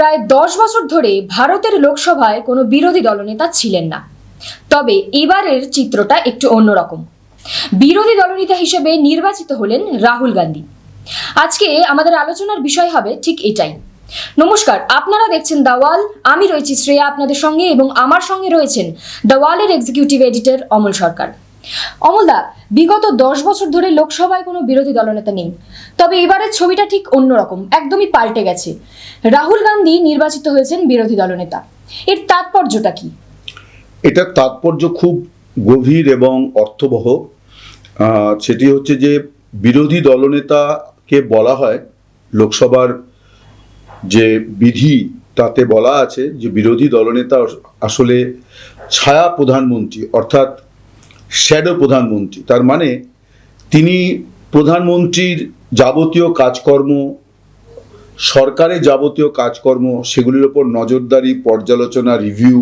প্রায় দশ বছর ধরে ভারতের লোকসভায় কোনো বিরোধী দলনেতা ছিলেন না। তবে এবারের চিত্রটা একটু অন্যরকম। বিরোধী দলনেতা হিসেবে নির্বাচিত হলেন রাহুল গান্ধী। আজকে আমাদের আলোচনার বিষয় হবে ঠিক এটাই। নমস্কার, আপনারা দেখছেন দাওয়াল। আমি রয়েছি শ্রেয়া আপনাদের সঙ্গে এবং আমার সঙ্গে রয়েছেন দাওয়ালের এক্সিকিউটিভ এডিটর অমল সরকার। অমলদা, বিগত দশ বছর ধরে লোকসভায় কোনো বিরোধী দলনেতা নেই। তবে এবারের ছবিটা ঠিক অন্যরকম, একদমই পাল্টে গেছে। রাহুল গান্ধী নির্বাচিত হয়েছেন বিরোধী দলনেতা। এর তাৎপর্যটা কি? এটার তাৎপর্য খুব গভীর এবং অর্থবহ। সেটি হচ্ছে যে বিরোধী দলনেতাকে বলা হয়, লোকসভার যে বিধি তাতে বলা আছে যে বিরোধী দলনেতা আসলে ছায়া প্রধানমন্ত্রী, অর্থাৎ শ্যাডো প্রধানমন্ত্রী। তার মানে তিনি প্রধানমন্ত্রীর যাবতীয় কাজকর্ম, সরকারের যাবতীয় কাজকর্ম, সেগুলির ওপর নজরদারি, পর্যালোচনা রিভিউ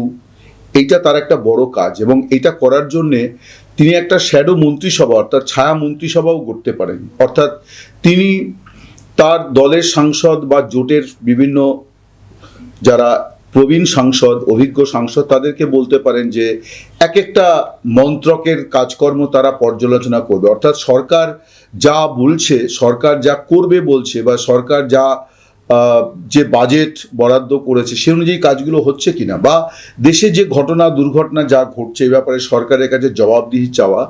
এইটা তার একটা বড় কাজ এবং এটা করার জন্যে তিনি একটা শ্যাডো মন্ত্রিসভা, অর্থাৎ ছায়া মন্ত্রিসভাও করতে পারেন। অর্থাৎ তিনি তার দলের সাংসদ বা জোটের বিভিন্ন যারা প্রবীণ সাংসদ, অভিজ্ঞ সাংসদ তাদেরকে বলতে পারেন যে এক একটা মন্ত্রকের কাজকর্ম তারা পর্যালোচনা করবে। অর্থাৎ সরকার যা বলছে, সরকার যা করবে বলছে বা সরকার যা যে বাজেট বরাদ্দ করেছে সে অনুযায়ী কাজগুলো হচ্ছে কিনা বা দেশে যে ঘটনা, দুর্ঘটনা যা ঘটছে এই ব্যাপারে সরকারের কাছে জবাবদিহি চাওয়া।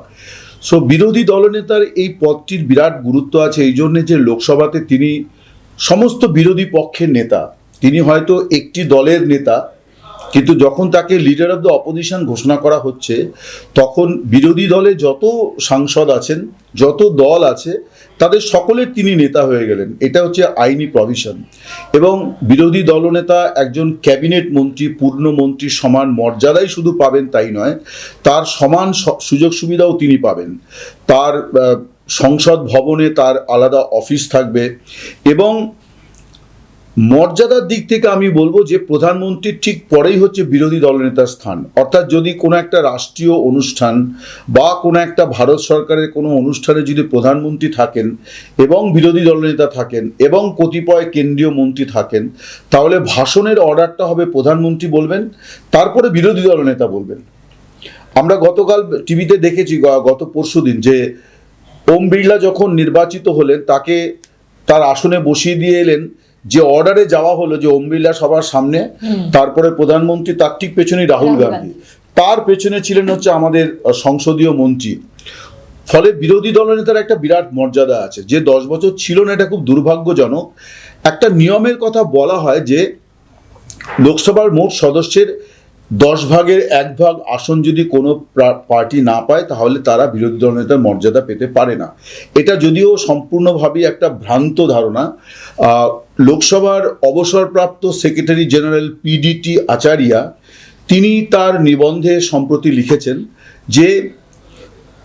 সো বিরোধী দলনেতার এই পদটির বিরাট গুরুত্ব আছে। এই জন্যে যে লোকসভাতে তিনি সমস্ত বিরোধী পক্ষের নেতা তিনি হয়তো একটি দলের নেতা, কিন্তু যখন তাকে লিডার অফ দ্য অপোজিশন ঘোষণা করা হচ্ছে, তখন বিরোধী দলে যত সাংসদ আছেন, যত দল আছে, তাদের সকলের তিনি নেতা হয়ে গেলেন। এটা হচ্ছে আইনি প্রভিশন এবং বিরোধী দলনেতা একজন ক্যাবিনেট মন্ত্রী, পূর্ণ মন্ত্রীর সমান মর্যাদাই শুধু পাবেন তাই নয়, তার সমান সুযোগ সুবিধাও তিনি পাবেন। তার সংসদ ভবনে তার আলাদা অফিস থাকবে এবং মর্যাদার দিক থেকে আমি বলব যে প্রধানমন্ত্রীর ঠিক পরেই হচ্ছে বিরোধী দলনেতার স্থান। অর্থাৎ যদি কোনো একটা রাষ্ট্রীয় অনুষ্ঠান বা কোনো একটা ভারত সরকারের কোনো অনুষ্ঠানে যদি প্রধানমন্ত্রী থাকেন এবং বিরোধী দলনেতা থাকেন এবং কতিপয় কেন্দ্রীয় মন্ত্রী থাকেন, তাহলে ভাষণের অর্ডারটা হবে প্রধানমন্ত্রী বলবেন, তারপরে বিরোধী দলনেতা বলবেন। আমরা গতকাল টিভিতে দেখেছি গত পরশু দিন যে ওম বিড়লা যখন নির্বাচিত হলেন, তাকে তার আসনে বসিয়ে দিয়ে এলেন যে অর্ডারে যাওয়া হলো যে ওম বিড়লা সবার সামনে তারপরে প্রধানমন্ত্রী তার ঠিক পেছনেই রাহুল রাহুল গান্ধী। তার পেছনে ছিলেন হচ্ছে আমাদের সংসদীয় মন্ত্রী। ফলে বিরোধী দলনেতার একটা বিরাট মর্যাদা আছে। যে দশ বছর ছিল না এটা খুব দুর্ভাগ্যজনক। একটা নিয়মের কথা বলা হয় যে লোকসভার মোট সদস্যের দশ ভাগের এক ভাগ আসন যদি কোনো পার্টি না পায়, তাহলে তারা বিরোধী দলনেতার মর্যাদা পেতে পারে না। এটা যদিও সম্পূর্ণভাবেই একটা ভ্রান্ত ধারণা লোকসভার অবসরপ্রাপ্ত সেক্রেটারি জেনারেল পিডিটি আচারিয়া, তিনি তার নিবন্ধে সম্প্রতি লিখেছেন যে,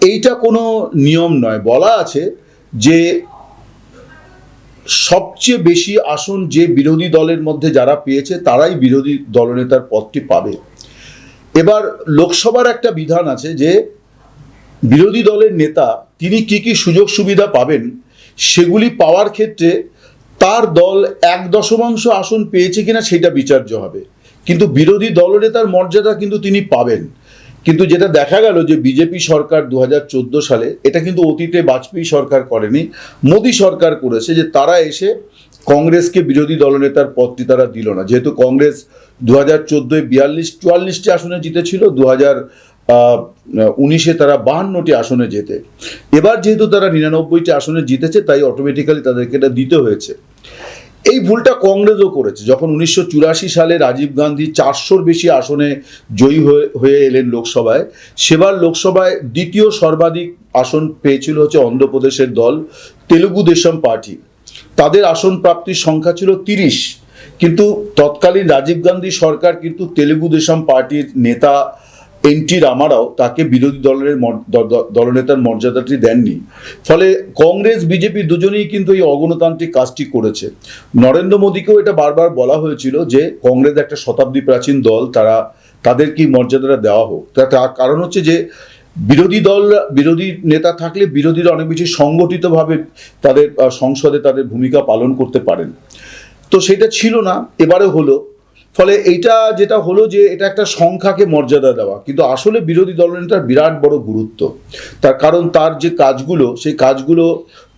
এইটা কোনো নিয়ম নয়। বলা আছে যে, সবচেয়ে বেশি আসন যে বিরোধী দলের মধ্যে যারা পেয়েছে, তারাই বিরোধী দলনেতার পদটি পাবে। এবার লোকসভার একটা বিধান আছে যে বিরোধী দলের নেতা তিনি কি কি সুযোগ সুবিধা পাবেন সেগুলি পাওয়ার ক্ষেত্রে তার দল এক দশমাংশ আসন পেয়েছে কিনা সেটা বিচার্য হবে। কিন্তু বিরোধী দলনেতার মর্যাদা কিন্তু তিনি পাবেন। কিন্তু যেটা দেখা গেল যে বিজেপি সরকার দু হাজার চোদ্দ সালে, এটা কিন্তু অতীতে বাজপেয়ী সরকার করেনি, মোদী সরকার করেছে যে তারা এসে কংগ্রেসকে বিরোধী দলনেতার পদটি তারা দিল না। যেহেতু কংগ্রেস দু হাজার চোদ্দোয় বিয়াল্লিশ, চুয়াল্লিশটি আসনে জিতেছিল দু হাজার উনিশে তারা বাহান্নটি আসনে জেতে। এবার যেহেতু তারা নিরানব্বইটি আসনে জিতেছে, তাই অটোমেটিক্যালি তাদেরকে এটা দিতে হয়েছে। এই ভুলটা কংগ্রেসও করেছে। যখন উনিশশো চুরাশি সালে রাজীব গান্ধী চারশোর বেশি আসনে জয়ী হয়ে হয়ে এলেন লোকসভায়, সেবার লোকসভায় দ্বিতীয় সর্বাধিক আসন পেয়েছিল হচ্ছে অন্ধ্রপ্রদেশের দল, তেলুগু দেশম পার্টি। তাদের আসন প্রাপ্তির সংখ্যা ছিল তিরিশ। কিন্তু তৎকালীন রাজীব গান্ধী সরকার কিন্তু তেলুগু দেশম পার্টির নেতা এন টি রামারাও তাকে বিরোধী দলের দলনেতার মর্যাদাটি দেননি। ফলে কংগ্রেস, বিজেপি দুজনেই কিন্তু এই অগণতান্ত্রিক কাজটি করেছে। নরেন্দ্র মোদীকেও এটা বারবার বলা হয়েছিল যে কংগ্রেস একটা শতাব্দী প্রাচীন দল, তারা তাদের কি মর্যাদাটা দেওয়া হোক। তার কারণ হচ্ছে যে বিরোধী দল, বিরোধী নেতা থাকলে বিরোধীরা অনেক বেশি সংগঠিতভাবে তাদের সংসদে তাদের ভূমিকা পালন করতে পারেন। তো সেটা ছিল না এবারে হলো। ফলে এইটা যেটা হলো যে এটা একটা সংখ্যাকে মর্যাদা দেওয়া। কিন্তু আসলে বিরোধী দলনেতার বিরাট বড় গুরুত্ব। তার কারণ তার যে কাজগুলো সেই কাজগুলো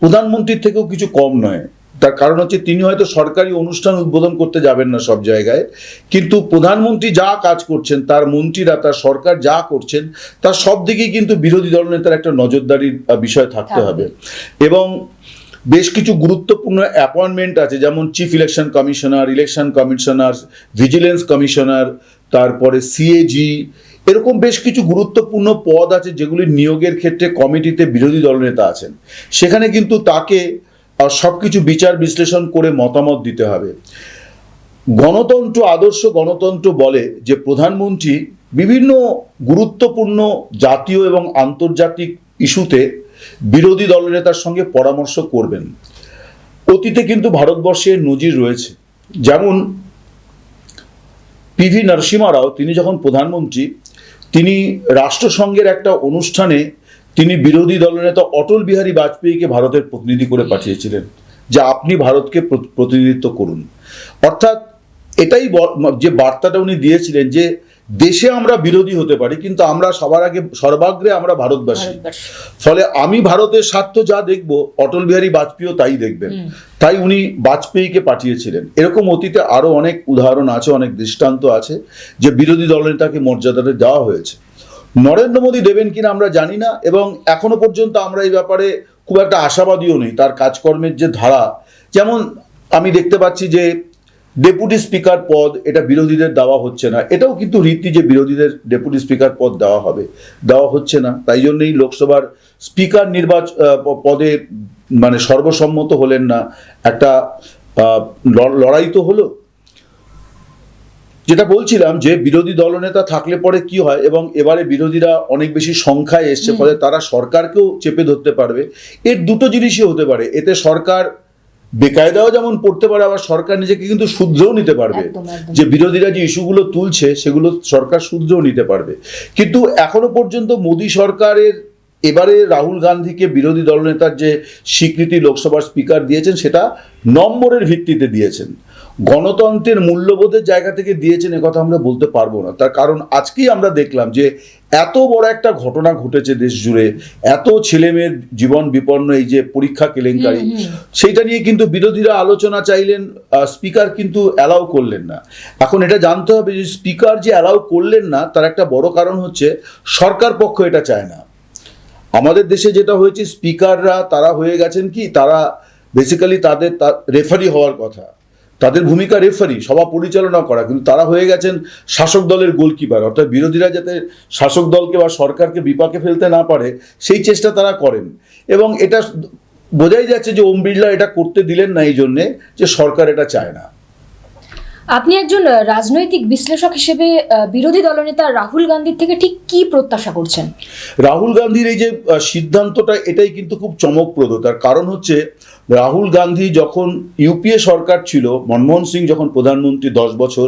প্রধানমন্ত্রীর থেকেও কিছু কম নয়। তার কারণ হচ্ছে তিনি হয়তো সরকারি অনুষ্ঠান উদ্বোধন করতে যাবেন না সব জায়গায়। কিন্তু প্রধানমন্ত্রী যা কাজ করছেন তার মন্ত্রীরা তার সরকার যা করছেন তার সব দিকেই কিন্তু বিরোধী দলনেতার একটা নজরদারির বিষয় থাকতে হবে। এবং বেশ কিছু গুরুত্বপূর্ণ অ্যাপয়েন্টমেন্ট আছে, যেমন chief election commissioner election commissioner vigilance commissioner তারপরে সিএজি এরকম বেশ কিছু গুরুত্বপূর্ণ পদ আছে যেগুলি নিয়োগের ক্ষেত্রে কমিটিতে বিরোধী দলনেতা আছেন। সেখানে কিন্তু তাকে সব কিছু বিচার বিশ্লেষণ করে মতামত দিতে হবে। গণতন্ত্র, আদর্শ গণতন্ত্র বলে যে প্রধানমন্ত্রী বিভিন্ন গুরুত্বপূর্ণ জাতীয় এবং আন্তর্জাতিক ইস্যুতে বিরোধী দলনেতার সঙ্গে পরামর্শ করবেন। অতীতে কিন্তু ভারতবর্ষের নজির রয়েছে। যেমন পিভি নরসিমা রাও, তিনি যখন প্রধানমন্ত্রী, তিনি রাষ্ট্রসংঘের একটা অনুষ্ঠানে তিনি বিরোধী দলনেতা অটল বিহারী বাজপেয়ীকে ভারতের প্রতিনিধি করে পাঠিয়েছিলেন, যে আপনি ভারতকে প্রতিনিধিত্ব করুন। অর্থাৎ এটাই যে বার্তাটা উনি দিয়েছিলেন যে দেশে আমরা বিরোধী হতে পারি কিন্তু আমরা সবার আগে সর্বাগ্রে আমরা ভারতবাসী। ফলে আমি ভারতের স্বার্থ যা দেখব অটল বিহারী বাজপেয়ীও তাই দেখবেন। তাই উনি বাজপেয়ীকে পাঠিয়েছিলেন। এরকম অতীতে আরও অনেক উদাহরণ আছে অনেক দৃষ্টান্ত আছে যে বিরোধী দলনেতাকে মর্যাদাটা দেওয়া হয়েছে। নরেন্দ্র মোদী দেবেন কিনা আমরা জানি না এবং এখনও পর্যন্ত আমরা এই ব্যাপারে খুব একটা আশাবাদীও নেই। তার কাজকর্মের যে ধারা যেমন আমি দেখতে পাচ্ছি যে ডেপুটি স্পিকার পদ এটা বিরোধীদের দেওয়া হচ্ছে না। এটাও কিন্তু রীতি যে বিরোধীদের ডেপুটি স্পিকার পদ দেওয়া হবে। দেওয়া হচ্ছে না। তাই জন্যই লোকসভার স্পিকার নির্বাচন পদে মানে সর্বসম্মত হলেন না। একটা লড়াই তো হলো। যেটা বলছিলাম যে বিরোধী দলনেতা থাকলে পরে কি হয় এবং এবারে বিরোধীরা অনেক বেশি সংখ্যায় এসছে ফলে তারা সরকারকেও চেপে ধরতে পারবে। এর দুটো জিনিসই হতে পারে। এতে সরকার বেকায়দাও যেমন পড়তে পারে আবার সরকার নিজেকে কিন্তু শুদ্ধও নিতে পারবে। যে বিরোধীরা যে ইস্যুগুলো তুলছে সেগুলো সরকার শুদ্ধও নিতে পারবে। কিন্তু এখনও পর্যন্ত মোদী সরকারের এবারে রাহুল গান্ধীকে বিরোধী দলনেতার যে স্বীকৃতি লোকসভার স্পিকার দিয়েছেন সেটা নম্বরের ভিত্তিতে দিয়েছেন। গণতন্ত্রের মূল্যবোধের জায়গা থেকে দিয়েছেন কথা আমরা বলতে পারব না। তার কারণ আজকেই আমরা দেখলাম যে এত বড় একটা ঘটনা ঘটেছে দেশ জুড়ে এত ছেলেমেয়ের জীবন বিপন্ন এই যে পরীক্ষা কেলেঙ্কারি। সেইটা নিয়ে কিন্তু বিরোধীরা আলোচনা চাইলেন স্পিকার কিন্তু অ্যালাউ করলেন না। এখন এটা জানতে হবে যে স্পিকার যে অ্যালাউ করলেন না তার একটা বড় কারণ হচ্ছে সরকার পক্ষ এটা চায় না। আমাদের দেশে যেটা হয়েছে স্পিকাররা তারা হয়ে গেছেন কি তারা বেসিক্যালি তাদের রেফারি হওয়ার কথা। তাদের ভূমিকা রেফারি সভা পরিচালনা করা কিন্তু তারা হয়ে গেছেন শাসক দলের গোলকিপার অর্থাৎ বিরোধীরা যাতে শাসক দলকে বা সরকারকে বিপাকে ফেলতে না পারে সেই চেষ্টা তারা করেন। এবং এটা বোঝাই যাচ্ছে যে ওম বিড়লা এটা করতে দিলেন না এই জন্যে যে সরকার এটা চায় না। আপনি একজন রাজনৈতিক বিশ্লেষক হিসেবে বিরোধী দলনেতা রাহুল গান্ধীর থেকে ঠিক কি প্রত্যাশা করছেন? রাহুল গান্ধীর এই যে সিদ্ধান্তটা এটাই কিন্তু খুব চমকপ্রদ তার কারণ হচ্ছে রাহুল গান্ধী যখন ইউপিএ সরকার ছিল, মনমোহন সিং যখন প্রধানমন্ত্রী দশ বছর,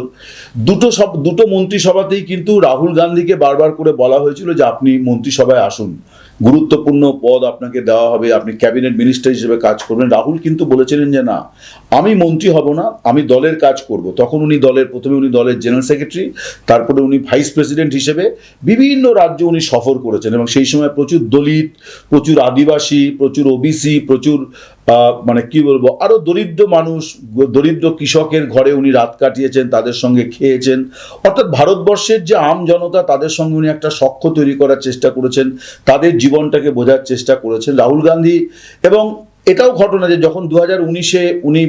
দুটো সব, দুটো মন্ত্রিসভাতেই কিন্তু রাহুল গান্ধীকে বারবার করে বলা হয়েছিল যে আপনি মন্ত্রিসভায় আসুন। গুরুত্বপূর্ণ পদ আপনাকে দেওয়া হবে, আপনি ক্যাবিনেট মিনিস্টার হিসেবে কাজ করবেন। রাহুল কিন্তু বলেছিলেন যে না, আমি মন্ত্রী হব না, আমি দলের কাজ করব। তখন উনি দলের, প্রথমে উনি দলের জেনারেল সেক্রেটারি, তারপরে উনি ভাইস প্রেসিডেন্ট হিসেবে বিভিন্ন রাজ্য উনি সফর করেছেন এবং সেই সময় প্রচুর দলিত, প্রচুর আদিবাসী, প্রচুর ওবিসি প্রচুর মানে কি বলব, আরও দরিদ্র মানুষ, দরিদ্র কৃষকের ঘরে উনি রাত কাটিয়েছেন, তাদের সঙ্গে খেয়েছেন। অর্থাৎ ভারতবর্ষের যে আম জনতা, তাদের সঙ্গে উনি একটা সখ্য তৈরি করার চেষ্টা করেছেন, তাদের জীবনটাকে বোঝার চেষ্টা করেছেন রাহুল গান্ধী। এবং এটাও ঘটনা যে যখন দু হাজার উনিশে উনি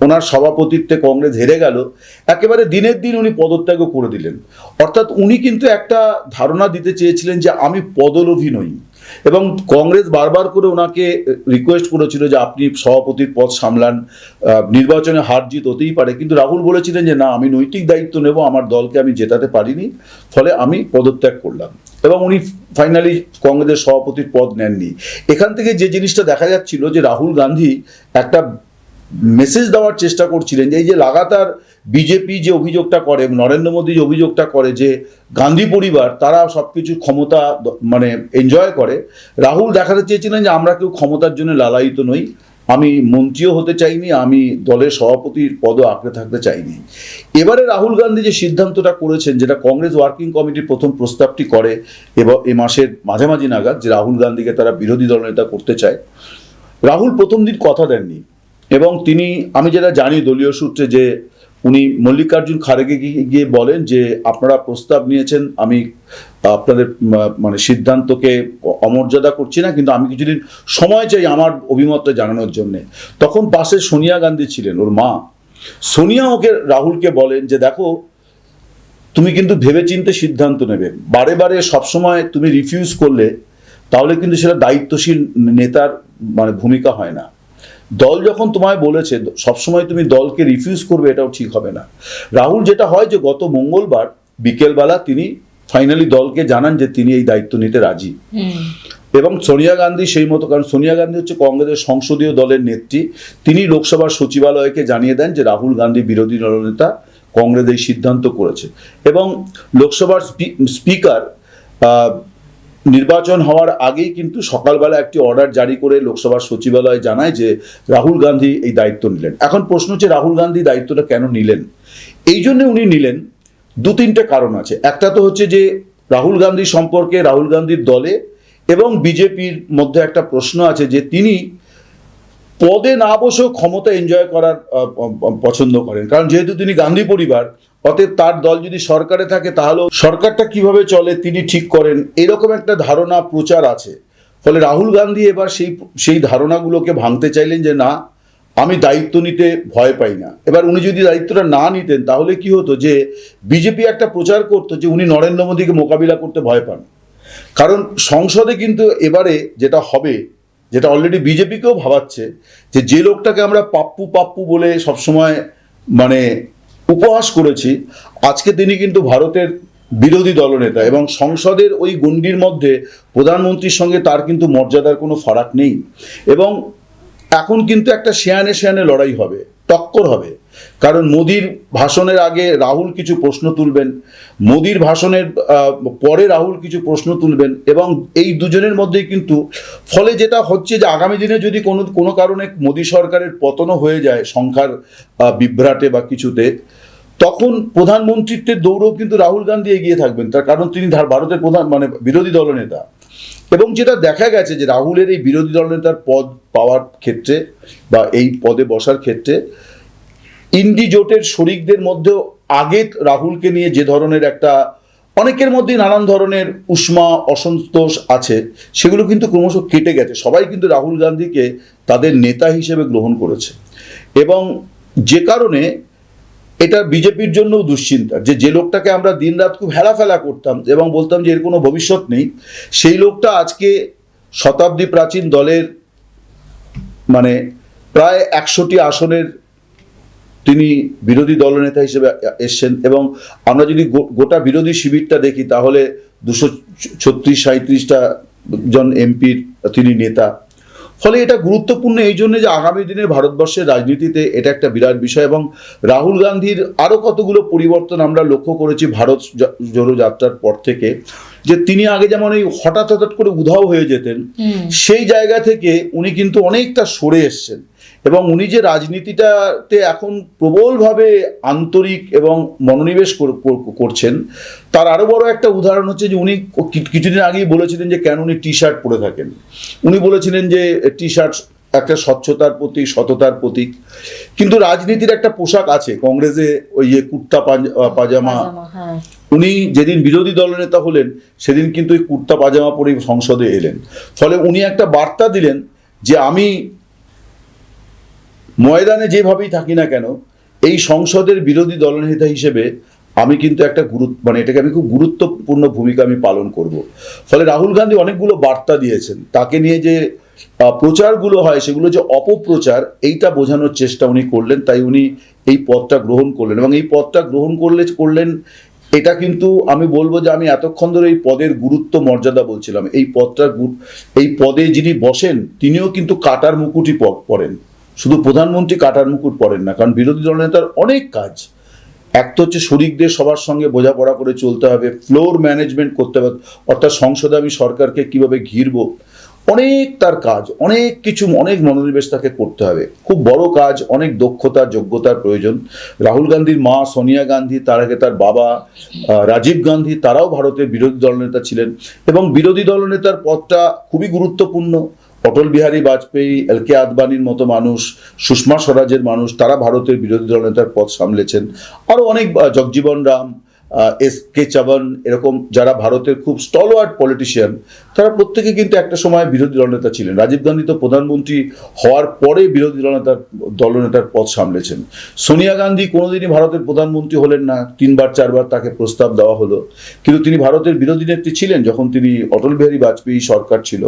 ওনার সভাপতিত্বে কংগ্রেস হেরে গেল, একেবারে দিনের দিন উনি পদত্যাগও করে দিলেন। অর্থাৎ উনি কিন্তু একটা ধারণা দিতে চেয়েছিলেন যে আমি পদলোভী নই। এবং কংগ্রেস বারবার করে ওনাকে রিকোয়েস্ট করেছিল যে আপনি সভাপতির পদ সামলান। নির্বাচনে হার জিত হতেই পারে। কিন্তু রাহুল বলেছিলেন যে, না, আমি নৈতিক দায়িত্ব নেব, আমার দলকে আমি জেতাতে পারিনি। ফলে আমি পদত্যাগ করলাম। এবং উনি ফাইনালি কংগ্রেসের সভাপতির পদ নেননি। এখান থেকে যে জিনিসটা দেখা যাচ্ছিল যে, রাহুল গান্ধী একটা মেসেজ দেওয়ার চেষ্টা করছিলেন যে, এই যে লাগাতার বিজেপি যে অভিযোগটা করে, নরেন্দ্র মোদী যে অভিযোগটা করে যে গান্ধী পরিবার, তারা সবকিছু ক্ষমতা মানে এনজয় করে, রাহুল দেখাতে চেয়েছিলেন যে, আমরা কেউ ক্ষমতার জন্য লালায়িত নই। আমি মন্ত্রীও হতে চাইনি, আমি দলের সভাপতির পদও আঁকড়ে থাকতে চাইনি। এবারে রাহুল গান্ধী যে সিদ্ধান্তটা করেছেন, যেটা কংগ্রেস ওয়ার্কিং কমিটির প্রথম প্রস্তাবটি করে, এবং, এ মাসের মাঝামাঝি নাগাদ যে রাহুল গান্ধীকে তারা বিরোধী দলনেতা করতে চায়, রাহুল প্রথম দিন কথা দেননি। এবং তিনি, আমি যেটা জানি দলীয় সূত্রে যে উনি মল্লিকার্জুন গিয়ে গিয়ে বলেন যে আপনারা প্রস্তাব নিয়েছেন, আমি আপনাদের মানে সিদ্ধান্তকে অমর্যাদা করছি না, কিন্তু আমি কিছুদিন সময় চাই আমার অভিমতটা জানানোর জন্যে। তখন পাশে সোনিয়া গান্ধী ছিলেন, ওর মা। সোনিয়া ওকে, রাহুলকে বলেন যে দেখো, তুমি কিন্তু ভেবেচিন্তে সিদ্ধান্ত নেবে। বারে বারে সবসময় তুমি রিফিউজ করলে, তাহলে কিন্তু সেটা দায়িত্বশীল নেতার মানে ভূমিকা হয় না। দল যখন তোমায় বলেছে সবসময় তুমি দলকে রিফিউজ করবে এটাও ঠিক হবে না। রাহুল যেটা হয় যে গত মঙ্গলবার বিকেলবেলা তিনি ফাইনালি দলকে জানান যে তিনি এই দায়িত্ব নিতে রাজি। এবং সোনিয়া গান্ধী সেই মতো কারণ সোনিয়া গান্ধী হচ্ছে কংগ্রেসের সংসদীয় দলের নেত্রী। তিনি লোকসভার সচিবালয়কে জানিয়ে দেন যে রাহুল গান্ধী বিরোধী দলনেতা কংগ্রেস এই সিদ্ধান্ত করেছে। এবং লোকসভার স্পিকার আহ, নির্বাচন হওয়ার আগেই কিন্তু সকালবেলা একটি অর্ডার জারি করে লোকসভার সচিবালয় জানায় যে রাহুল গান্ধী এই দায়িত্ব নিলেন। এখন প্রশ্ন হচ্ছে রাহুল গান্ধী দায়িত্বটা কেন নিলেন? এই জন্য উনি নিলেন দু তিনটে কারণ আছে। একটা তো হচ্ছে যে রাহুল গান্ধী সম্পর্কে রাহুল গান্ধীর দলে এবং বিজেপির মধ্যে একটা প্রশ্ন আছে যে তিনি পদে না বসেও ক্ষমতা এনজয় করার পছন্দ করেন। কারণ যেহেতু তিনি গান্ধী পরিবার, অতএব তার দল যদি সরকারে থাকে তাহলেও সরকারটা কীভাবে চলে, তিনি ঠিক করেন, এরকম একটা ধারণা প্রচার আছে। ফলে রাহুল গান্ধী এবার সেই সেই ধারণাগুলোকে ভাঙতে চাইলেন যে, না, আমি দায়িত্ব নিতে ভয় পাই না। এবার উনি যদি দায়িত্বটা না নিতেন, তাহলে কি হতো যে, বিজেপি একটা প্রচার করতো যে, উনি নরেন্দ্র মোদীকে মোকাবিলা করতে ভয় পান। কারণ সংসদে কিন্তু এবারে যেটা হবে যেটা অলরেডি বিজেপিকেও ভাবাচ্ছে যে যে লোকটাকে আমরা পাপ্পু পাপ্পু বলে সবসময় মানে উপহাস করেছি, আজকে তিনি কিন্তু ভারতের বিরোধী দলনেতা এবং সংসদের ওই গণ্ডির মধ্যে প্রধানমন্ত্রীর সঙ্গে তার কিন্তু মর্যাদার কোনো ফারাক নেই এবং এখন কিন্তু একটা শেয়ানে শেয়ানে লড়াই হবে। টক্কর হবে। কারণ মোদির ভাষণের আগে রাহুল কিছু প্রশ্ন তুলবেন, মোদির ভাষণের পরে রাহুল কিছু প্রশ্ন তুলবেন এবং এই দুজনের মধ্যেই কিন্তু ফলে যেটা হচ্ছে যে আগামী দিনে যদি কোনো কোনো কারণে মোদী সরকারের পতনও হয়ে যায় সংখ্যার বিভ্রাটে বা কিছুতে, তখন প্রধানমন্ত্রীত্বের দৌড়ও কিন্তু রাহুল গান্ধী এগিয়ে থাকবেন। তার কারণ তিনি ভারতের প্রধান মানে বিরোধী দলনেতা। এবং যেটা দেখা গেছে যে রাহুলের এই বিরোধী দলনেতার পদ পাওয়ার ক্ষেত্রে বা এই পদে বসার ক্ষেত্রে ইন্ডি জোটের শরিকদের মধ্যেও আগে রাহুলকে নিয়ে যে ধরনের একটা অনেকের মধ্যেই নানান ধরনের উষ্মা, অসন্তোষ আছে, সেগুলো কিন্তু ক্রমশ কেটে গেছে। সবাই কিন্তু রাহুল গান্ধীকে তাদের নেতা হিসেবে গ্রহণ করেছে। এবং যে কারণে এটা বিজেপির জন্যও দুশ্চিন্তা যে যে লোকটাকে আমরা দিনরাত খুব হেলাফেলা করতাম এবং বলতাম যে এর কোনো ভবিষ্যৎ নেই, সেই লোকটা আজকে শতাব্দী প্রাচীন দলের মানে প্রায় একশোটি আসনের তিনি বিরোধী দলনেতা হিসেবে এসছেন এবং আমরা যদি গোটা বিরোধী শিবিরটা দেখি, তাহলে দুশো ছত্রিশ সাঁত্রিশটা জন এমপির তিনি নেতা। ফলে এটা গুরুত্বপূর্ণ এই জন্য যে আগামী দিনে ভারতবর্ষের রাজনীতিতে এটা একটা বিরাট বিষয় এবং রাহুল গান্ধীর আরও কতগুলো পরিবর্তন আমরা লক্ষ্য করেছি ভারত জোড়ো যাত্রার পর থেকে যে তিনি আগে যেমন এই হঠাৎ হঠাৎ করে উধাও হয়ে যেতেন সেই জায়গা থেকে উনি কিন্তু অনেকটা সরে এসছেন। এবং উনি যে রাজনীতিটাতে এখন প্রবলভাবে আন্তরিক এবং মনোনিবেশ কর- কর- করছেন তার আরও বড় একটা উদাহরণ হচ্ছে যে উনি কিছুদিন আগেই বলেছিলেন যে কেন উনি টি শার্ট পরে থাকেন। উনি বলেছিলেন যে টি শার্ট একটা স্বচ্ছতার প্রতীক সততার প্রতীক কিন্তু রাজনীতির একটা পোশাক আছে কংগ্রেসে ওই যে কুর্তা পাজামা। হ্যাঁ। উনি যেদিন বিরোধী দলনেতা হলেন সেদিন কিন্তু ওই কুর্তা পাজামা পরে সংসদে এলেন। ফলে উনি একটা বার্তা দিলেন যে আমি ময়দানে যেভাবেই থাকি না কেন এই সংসদের বিরোধী দলনেতা হিসেবে আমি কিন্তু একটা গুরুত্ব মানে এটাকে আমি খুব গুরুত্বপূর্ণ ভূমিকা আমি পালন করব। ফলে রাহুল গান্ধী অনেকগুলো বার্তা দিয়েছেন। তাকে নিয়ে যে প্রচারগুলো হয়, সেগুলো যে অপপ্রচার, এইটা বোঝানোর চেষ্টা উনি করলেন, তাই উনি এই পদটা গ্রহণ করলেন এবং এই পদটা গ্রহণ করলে, করলেন, এটা কিন্তু আমি বলব যে আমি এতক্ষণ ধরে এই পদের গুরুত্ব, মর্যাদা বলছিলাম। এই পদটার এই পদে যিনি বসেন, তিনিও কিন্তু কাটার মুকুটই প- পরেন। শুধু প্রধানমন্ত্রী কাটার মুকুট পরেন না, কারণ বিরোধী দলনেতার অনেক কাজ। এক তো হচ্ছে শরিকদের সবার সঙ্গে বোঝাপড়া করে চলতে হবে, ফ্লোর ম্যানেজমেন্ট করতে হবে, অর্থাৎ সংসদে আমি সরকারকে কীভাবে ঘিরবো অনেক তার কাজ, অনেক কিছু, অনেক মনোনিবেশ তাকে করতে হবে। খুব বড় কাজ, অনেক দক্ষতা, যোগ্যতার প্রয়োজন। রাহুল গান্ধীর মা সোনিয়া গান্ধী, তার আগে তার বাবা রাজীব গান্ধী, তারাও ভারতের বিরোধী দলনেতা ছিলেন এবং বিরোধী দলনেতার পদটা খুবই গুরুত্বপূর্ণ। অটল বিহারী বাজপেয়ী, এল কে আদবানির মতো মানুষ, সুষমা স্বরাজের মানুষ, তারা ভারতের বিরোধী দলনেতার পদ সামলেছেন। আরও অনেক জগজীবন রাম এস কে চবন এরকম যারা ভারতের খুব স্টলওয়ার্ড পলিটিশিয়ান তারা প্রত্যেকে কিন্তু একটা সময় বিরোধী দলনেতা ছিলেন। রাজীব গান্ধী তো প্রধানমন্ত্রী হওয়ার পরে বিরোধী দলনেতার দলনেতার পদ সামলেছেন। সোনিয়া গান্ধী কোনোদিনই ভারতের প্রধানমন্ত্রী হলেন না, তিনবার, চারবার তাকে প্রস্তাব দেওয়া হলো। কিন্তু তিনি ভারতের বিরোধী নেত্রী ছিলেন যখন তিনি অটল বিহারী বাজপেয়ী সরকার ছিল।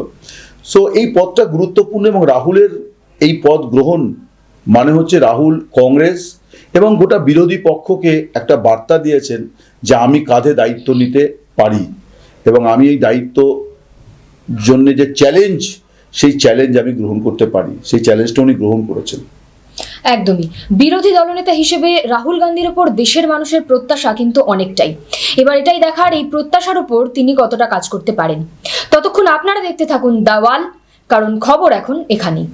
সো এই পদটা গুরুত্বপূর্ণ এবং রাহুলের এই পদ গ্রহণ মানে হচ্ছে রাহুল কংগ্রেস এবং গোটা বিরোধী পক্ষকে একটা বার্তা দিয়েছেন যে আমি কাঁধে দায়িত্ব নিতে পারি। এবং আমি এই দায়িত্ব জন্য যে চ্যালেঞ্জ সেই চ্যালেঞ্জ আমি গ্রহণ করতে পারি। সেই চ্যালেঞ্জটা উনি গ্রহণ করেছেন। একদমই। বিরোধী দলনেতা হিসেবে রাহুল গান্ধীর ওপর দেশের মানুষের প্রত্যাশা কিন্তু অনেকটাই। এবার এটাই দেখার, এই প্রত্যাশার ওপর তিনি কতটা কাজ করতে পারেন। ততক্ষণ আপনারা দেখতে থাকুন দাওয়াল, কারণ খবর এখন এখানেই।